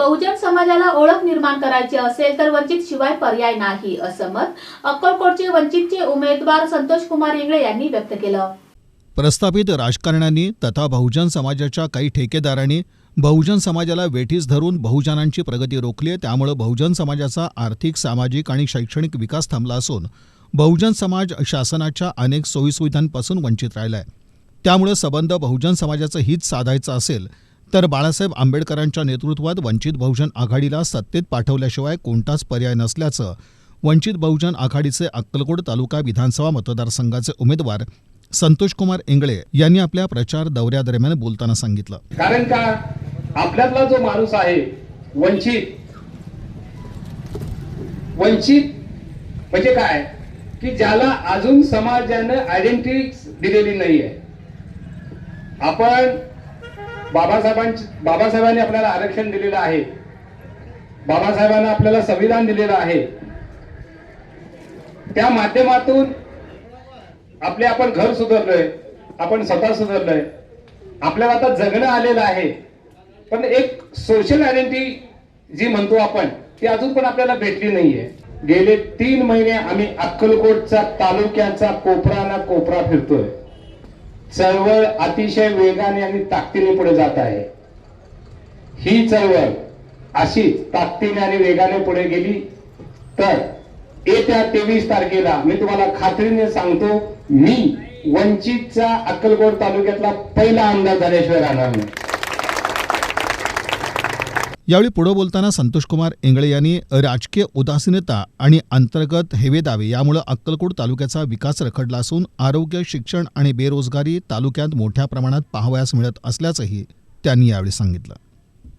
बहुजन समाजाला ओळख निर्माण करायची असेल तर वंचित शिवाय पर्याय नाही असं मत अक्कलकोटचे वंचितचे उमेदवार संतोष कुमार इंगळे यांनी व्यक्त केलं. प्रस्थापित राजकारण्यांनी तथा बहुजन समाजाच्या काही ठेकेदारांनी बहुजन समाजाला वेठीस धरून बहुजनांची प्रगती रोखली आहे. त्यामुळे बहुजन समाजाचा आर्थिक सामाजिक आणि शैक्षणिक विकास थांबला असून बहुजन समाज शासनाच्या अनेक सोयीसुविधांपासून वंचित राहिला आहे. त्यामुळे सबंध बहुजन समाजाचं हित साधायचं असेल तर बाळासाहेब आंबेडकरांच्या नेतृत्वात वंचित बहुजन आघाडीला सत्तेत पाठवल्याशिवाय कोणताच पर्याय नसल्याचं वंचित बहुजन आघाडीचे अक्कलकोट तालुका विधानसभा मतदारसंघाचे उमेदवार संतोष कुमार इंगळे यांनी आपल्या प्रचार दौऱ्यादरम्यान बोलताना सांगितलं. कारण का? आपल्यातला जो माणूस आहे वंचित वंचित म्हणजे काय? की ज्याला अजून समाजानं आयडेंटिटी दिलेली नाहीये. आपण बाबासाहेबांची बाबासाहेबांनी आपल्याला आरक्षण दिलेलं आहे. बाबासाहेबांना आपल्याला संविधान दिलेलं आहे. त्या माध्यमातून आपले आपण घर सुधारलोय आपण स्वतः सुधारलोय. आपल्याला आता जगणं आलेलं आहे. पण एक सोशल आयडेंटिटी जी म्हणतो आपण ती अजून पण आपल्याला भेटली नाहीये. गेले तीन महिने आम्ही अक्कलकोटचा तालुक्याचा कोपरा ना कोपरा फिरतोय. चळवळ अतिशय वेगाने आणि ताकदीने पुढे जात आहे. ही चळवळ अशीच ताकदीने आणि वेगाने पुढे गेली तर येत्या तेवीस तारखेला मी तुम्हाला खात्रीने सांगतो मी वंचितचा अक्कलकोट तालुक्यातला पहिला आमदार झाल्याशिवाय राहणार नाही यावेळी पुढे बोलताना संतोषकुमार इंगळे यांनी राजकीय उदासीनता आणि अंतर्गत हेवेदावे यामुळे अक्कलकोट तालुक्याचा विकास रखडला असून आरोग्य शिक्षण आणि बेरोजगारी तालुक्यात मोठ्या प्रमाणात पाहावयास मिळत असल्याचंही त्यांनी यावेळी सांगितलं.